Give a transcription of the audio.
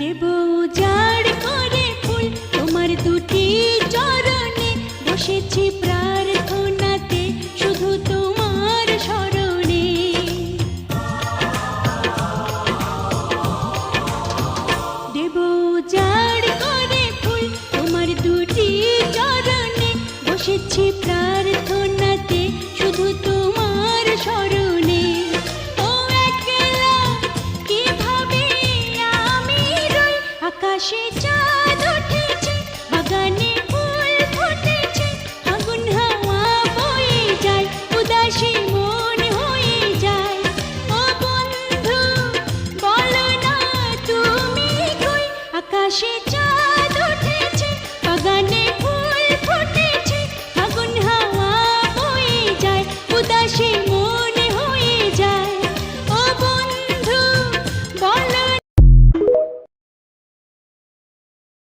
দেব যার করে ফুল। তোমার দুটি চরণে বসেছি প্রার্থনাতে, শুধু তোমার স্মরণে। দেব যার করে ফুল। তোমার দুটি চরণে বসেছি প্রার আকাশে চাঁদ উঠেছে, বাগানে ফুল ফুটেছে, আগুন হাওয়া বয়ে যায়, উদাসী মন হয়ে যায়। ও বন্ধু, বলো না তুমি কই? আকাশে চাঁদ